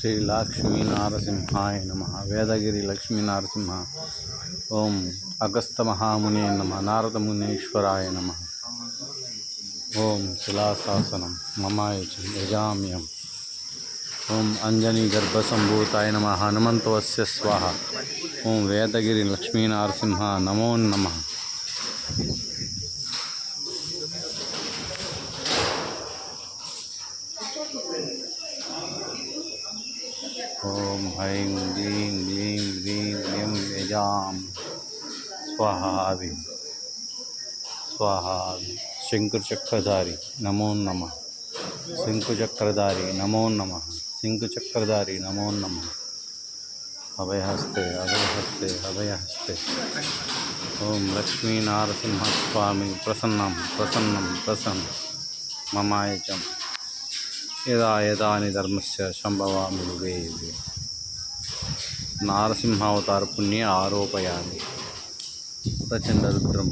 శ్రీ లక్ష్మీ నారసింహాయ నమ. వేదగిరి లక్ష్మీ నరసింహ. ఓం అగస్త మహాముని నమ. నారద మునీశ్వరాయ నమ. ఓం శిలాశాసనం మమాయచం యజామ్యం ఓం అంజనీ గర్భసంభూతాయ నమ. హనుమంతవస్య స్వాహ. ఓం వేదగిరి లక్ష్మీ నరసింహ. నమో నమ. ओम ह्रीं ग्लीं ग्लीं ग्रीं यं यजा स्वाहा स्वाहा शंकुचक्रधारी नमो नम। शंकुचक्रधारी नमो नम। शंकुचक्रधारी नमो नमः। अभयहस्ते अभयहस्ते अभयहस्ते। नारसिंह स्वामी प्रसन्न प्रसन्न प्रसन्न ममायचं यदा यदा निधर्मस्य से संभवामी నారసింహావతార పుణ్య ఆరోపయామి. ప్రచండ రుద్రం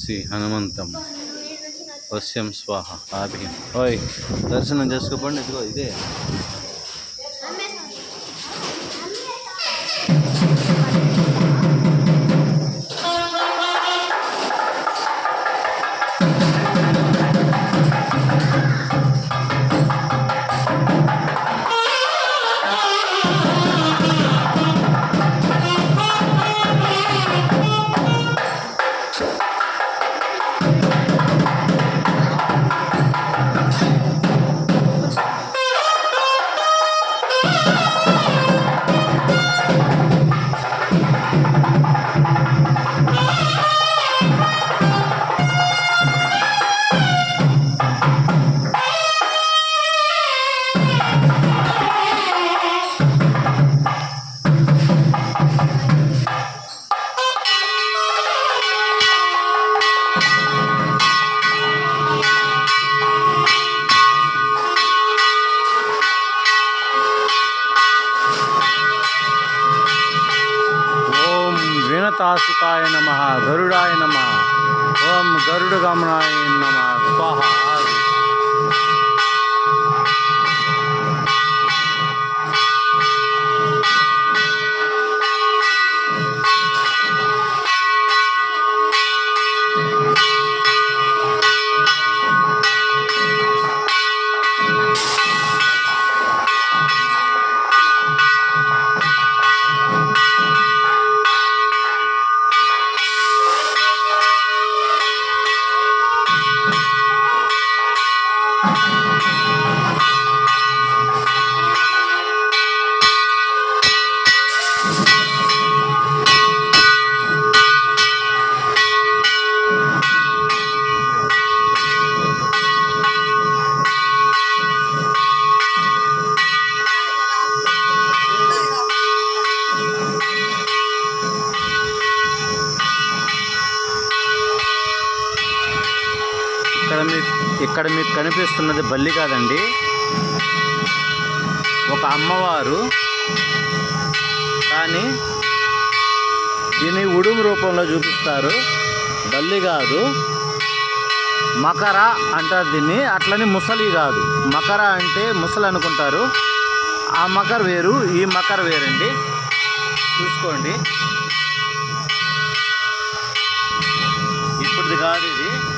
శ్రీ హనుమంతం. వశ్యం స్వాహ. ఆభియం ఓయ్ దర్శనం చేసుకోపండి ఇదిగో ఇదే. వినతాసుకాయ నమ గరుడాయ నమ ఓం గరుడగమనాయ నమ స్వాహ ఇక్కడ కనిపిస్తున్నది బల్లి కాదండి. ఒక అమ్మవారు. కానీ దీన్ని ఉడుము రూపంలో చూపిస్తారు. బల్లి కాదు. మకర అంటారు దీన్ని. అట్లని ముసలి కాదు. మకర అంటే ముసలి అనుకుంటారు. ఆ మకర వేరు ఈ మకర వేరండి. చూసుకోండి. ఇప్పుడుది కాదు ఇది.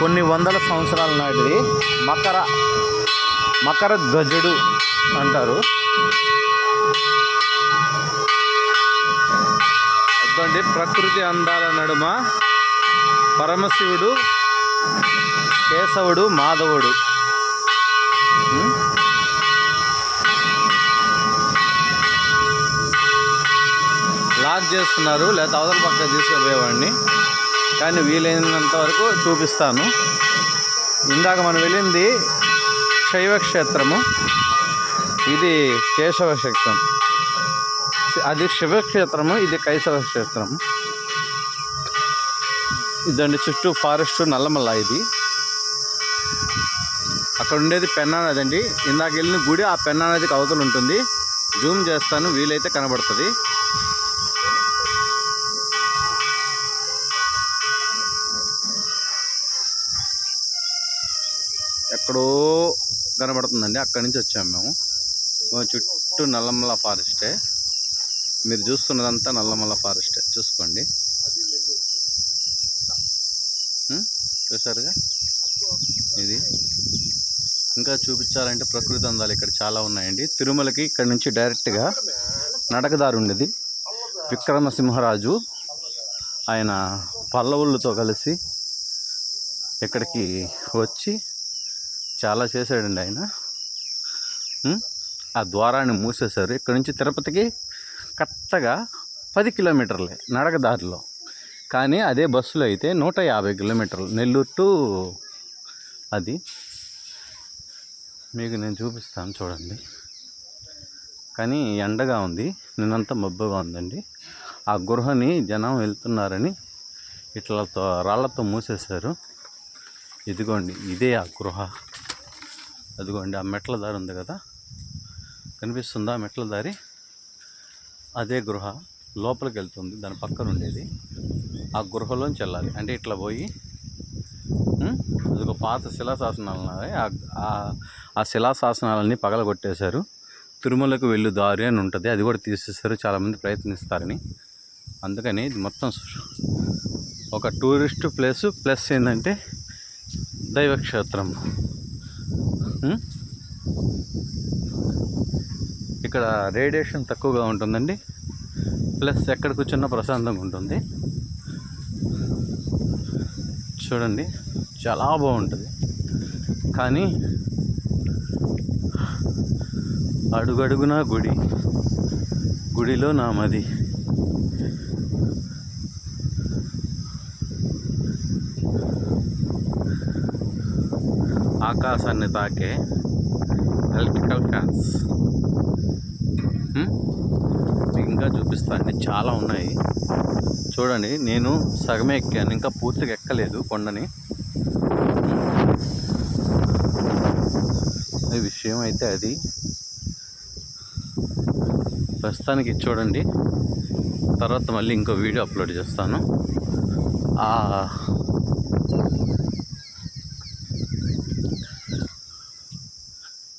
కొన్ని వందల సంవత్సరాల నాటిది మకర మకర ధ్వజుడు అంటారు. అదండి ప్రకృతి అందాల నడుమ. పరమశివుడు కేశవుడు మాధవుడు. లాక్ చేస్తున్నారు లేదా అవతల పక్క తీసుకెళ్ళేవాడిని కానీ వీలైనంత వరకు చూపిస్తాను. ఇందాక మనం వెళ్ళింది శైవ క్షేత్రము. ఇది కేశవ క్షేత్రం. అది శివక్షేత్రము ఇది కైశవ క్షేత్రము ఇదండి చుట్టూ ఫారెస్ట్ నల్లమల్ల ఇది. అక్కడ ఉండేది పెన్నా నది అండి. ఇందాక వెళ్ళిన గుడి ఆ పెన్నా నదికి అవతల ఉంటుంది. జూమ్ చేస్తాను వీలైతే కనబడుతుంది. ఎక్కడో కనబడుతుందండి. అక్కడి నుంచి వచ్చాము మేము. చుట్టూ నల్లమల్ల ఫారెస్టే. మీరు చూస్తున్నదంతా నల్లమల్ల ఫారెస్టే. చూసుకోండి. చూసారుగా ఇది. ఇంకా చూపించాలంటే ప్రకృతి అందాలు ఇక్కడ చాలా ఉన్నాయండి. తిరుమలకి ఇక్కడ నుంచి డైరెక్ట్గా నడకదారు ఉండేది. విక్రమసింహరాజు ఆయన పల్లవులతో కలిసి ఇక్కడికి వచ్చి చాలా చేశాడండి ఆయన. ఆ ద్వారాన్ని మూసేశారు. ఇక్కడ నుంచి తిరుపతికి కరెక్ట్గా పది కిలోమీటర్లే నడకదారిలో కానీ అదే బస్సులో అయితే నూట యాభై కిలోమీటర్లు. నెల్లూరు టు అది. మీకు నేను చూపిస్తాను చూడండి. కానీ ఎండగా ఉంది. నిన్నంతా మబ్బుగా ఉందండి. ఆ గృహని జనం వెళ్తున్నారని ఇట్లతో రాళ్ళతో మూసేశారు. ఇదిగోండి ఇదే ఆ గృహ. అదిగోండి ఆ మెట్ల దారి ఉంది కదా? కనిపిస్తుందా ఆ మెట్ల దారి? అదే గృహ లోపలికి వెళ్తుంది దాని పక్కన ఉండేది. ఆ గృహలోంచి వెళ్ళాలి. అంటే ఇట్లా పోయి ఉం? అదొక పాత శిలాశాసనాలు ఉన్నాయి ఆ- ఆ- శిలాశాసనాలన్నీ పగలగొట్టేశారు. తిరుమలకు వెళ్ళు దారి అని ఉంటుంది. అది కూడా తీసేస్తారు చాలామంది ప్రయత్నిస్తారని. అందుకని ఇది మొత్తం ఒక టూరిస్ట్ ప్లేస్. ప్లస్ ఏంటంటే దైవక్షేత్రం. Hmm? ఇక్కడ రేడియేషన్ తక్కువగా ఉంటుందండి. ప్లస్ ఎక్కడ కూర్చున్నా ప్రశాంతంగా ఉంటుంది. చూడండి చాలా బాగుంటుంది. కానీ అడుగడుగున గుడి. గుడిలో నా మది. ఆకాశాన్ని తాకే ఎలక్ట్రికల్ ఫ్యాన్స్ ఇంకా చూపిస్తాను చాలా ఉన్నాయి. చూడండి నేను సగమే ఎక్కాను ఇంకా పూర్తిగా ఎక్కలేదు కొండని. ఈ విషయం అయితే అది. ప్రస్తుతానికి చూడండి. తర్వాత మళ్ళీ ఇంకో వీడియో అప్లోడ్ చేస్తాను.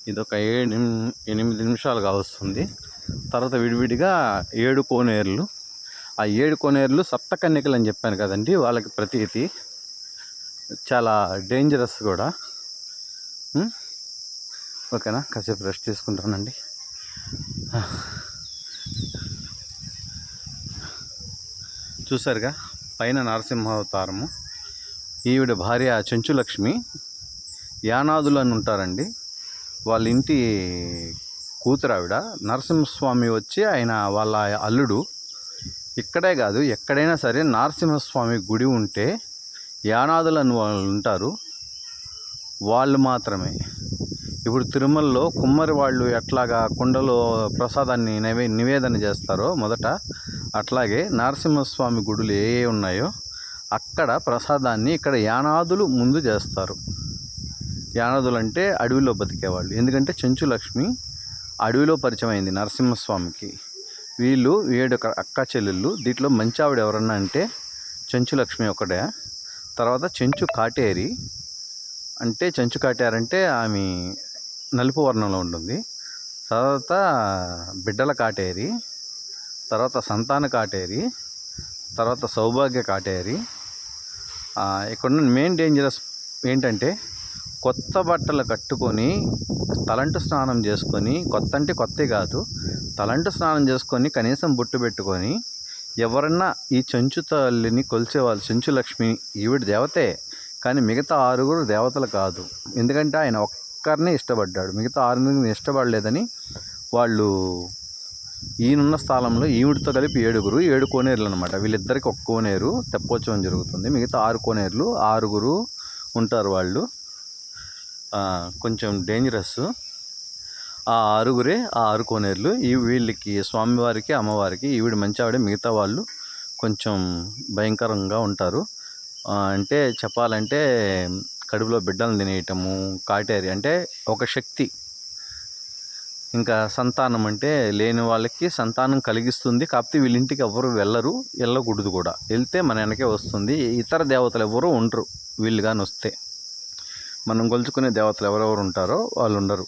ఇది ఒక ఏడు ఎనిమిది నిమిషాలు కావస్తుంది. తర్వాత విడివిడిగా ఏడు కోనేరులు. ఆ ఏడు కోనేరులు సప్తకన్యకలు అని చెప్పాను కదండి వాళ్ళకి ప్రతీతి. చాలా డేంజరస్ కూడా. ఓకేనా? కాసేపు రెస్ట్ తీసుకుంటానండి. చూసారుగా? పైన నరసింహావతారము. ఈవిడ భార్య చెంచులక్ష్మి. యానాదులు అని ఉంటారండి. వాళ్ళ ఇంటి కూతురు ఆవిడ. నరసింహస్వామి వచ్చి ఆయన వాళ్ళ అల్లుడు. ఇక్కడే కాదు ఎక్కడైనా సరే నరసింహస్వామి గుడి ఉంటే యానాదులు అని వాళ్ళు ఉంటారు. వాళ్ళు మాత్రమే. ఇప్పుడు తిరుమలలో కుమ్మరి వాళ్ళు ఎట్లాగా కుండలో ప్రసాదాన్ని నివే నివేదన చేస్తారో మొదట అట్లాగే నరసింహస్వామి గుడులు ఏ ఉన్నాయో అక్కడ ప్రసాదాన్ని ఇక్కడ యానాదులు ముందు చేస్తారు. యానాదులు అంటే అడవిలో బతికేవాళ్ళు. ఎందుకంటే చెంచు లక్ష్మి అడవిలో పరిచయం అయింది నరసింహస్వామికి. వీళ్ళు ఏడు అక్క- అక్క చెల్లెళ్ళు. దీంట్లో మంచి ఆవిడ ఎవరన్నా అంటే చెంచు లక్ష్మి ఒకటే. తర్వాత చెంచు కాటేరి. అంటే చెంచు కాటేరంటే ఆమె నలుపు వర్ణంలో ఉంటుంది. తర్వాత బిడ్డల కాటేరి. తర్వాత సంతాన కాటేరి. తర్వాత సౌభాగ్య కాటేరి. ఇక్కడ ఇక్కడున్న మెయిన్ డేంజరస్ ఏంటంటే కొత్త బట్టలు కట్టుకొని తలంటు స్నానం చేసుకొని కొత్త అంటే కొత్త కాదు తలంటు స్నానం చేసుకొని కనీసం బొట్టు పెట్టుకొని ఎవరన్నా ఈ చెంచు తల్లిని కొలిచేవాళ్ళు చెంచు లక్ష్మి ఈవిడ దేవతే కానీ మిగతా ఆరుగురు దేవతలు కాదు. ఎందుకంటే ఆయన ఒక్కరినే ఇష్టపడ్డాడు. మిగతా ఆరుగురిని ఇష్టపడలేదని వాళ్ళు ఈయనున్న స్థలంలో ఈవిడితో కలిపి ఏడుగురు ఏడు కోనేరులు అనమాట వీళ్ళిద్దరికి ఒక్క కోనేరు తెప్పోత్సవం జరుగుతుంది. మిగతా ఆరు కోనేరులు ఆరుగురు ఉంటారు వాళ్ళు. కొంచెం డేంజరస్ ఆ ఆరుగురే ఆ ఆరు కోనేరులు ఈ వీళ్ళకి స్వామివారికి అమ్మవారికి ఈవిడ మంచి ఆవిడ మిగతా వాళ్ళు కొంచెం భయంకరంగా ఉంటారు. అంటే చెప్పాలంటే కడుపులో బిడ్డలను తినేయటము కాటేరి అంటే ఒక శక్తి. ఇంకా సంతానం అంటే లేని వాళ్ళకి సంతానం కలిగిస్తుంది కాకపోతే వీళ్ళింటికి ఎవరు వెళ్ళరు వెళ్ళకూడదు కూడా. వెళ్తే మన వెనకే వస్తుంది ఇతర దేవతలు ఎవరు ఉండరు వీళ్ళు కానీ వస్తే. మనం కొలుచుకునే దేవతలు ఎవరెవరు ఉంటారో వాళ్ళు ఉండరు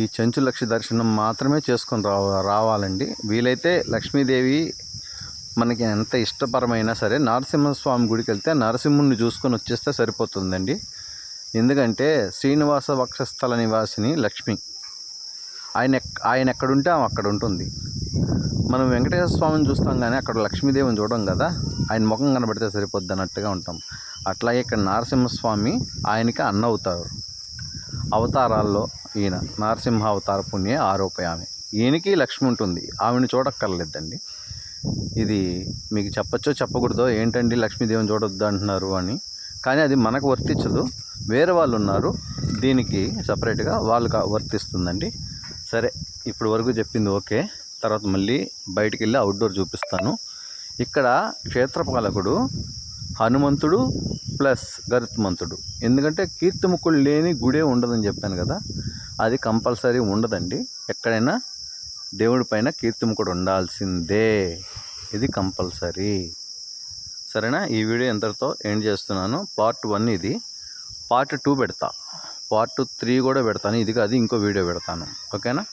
ఈ చెంచు లక్ష్మి దర్శనం మాత్రమే చేసుకొని రావ రావాలండి. వీలైతే లక్ష్మీదేవి మనకి ఎంత ఇష్టపరమైనా సరే నరసింహస్వామి గుడికి వెళ్తే నరసింహుని చూసుకొని వచ్చేస్తే సరిపోతుందండి. ఎందుకంటే శ్రీనివాస వక్షస్థల నివాసిని లక్ష్మి. ఆయన ఆయన ఎక్కడుంటే ఆమె అక్కడ ఉంటుంది. మనం వెంకటేశ్వర స్వామిని చూస్తాం కానీ అక్కడ లక్ష్మీదేవిని చూడడం కదా ఆయన ముఖం కనబడితే సరిపోద్ది అన్నట్టుగా ఉంటాం. అట్లాగే ఇక్కడ నరసింహస్వామి ఆయనకి అన్న అవుతారు. అవతారాల్లో ఈయన నరసింహ అవతార పుణ్య ఆరోపయామి. ఈయనకి లక్ష్మి ఉంటుంది. ఆమెను చూడక్కర్లేదండి. ఇది మీకు చెప్పచ్చో చెప్పకూడదో ఏంటండి లక్ష్మీదేవిని చూడొద్దు అంటున్నారు అని. కానీ అది మనకు వర్తించదు. వేరే వాళ్ళు ఉన్నారు. దీనికి సపరేట్గా వాళ్ళకి వర్తిస్తుందండి. సరే ఇప్పుడు వరకు చెప్పింది ఓకే. తర్వాత మళ్ళీ బయటికి వెళ్ళి అవుట్డోర్ చూపిస్తాను. ఇక్కడ క్షేత్రపాలకుడు హనుమంతుడు ప్లస్ గరుత్మంతుడు. ఎందుకంటే కీర్తిముఖుడు లేని గుడే ఉండదని చెప్పాను కదా అది కంపల్సరీ ఉండదండి. ఎక్కడైనా దేవుడి పైన కీర్తిముఖుడు ఉండాల్సిందే. ఇది కంపల్సరీ. సరేనా? ఈ వీడియో ఎంతటితో ఎండ్ చేస్తున్నాను. పార్ట్ వన్ ఇది. పార్ట్ టూ పెడతా. పార్ట్ త్రీ కూడా పెడతాను. ఇది కాదు ఇంకో వీడియో పెడతాను. ఓకేనా?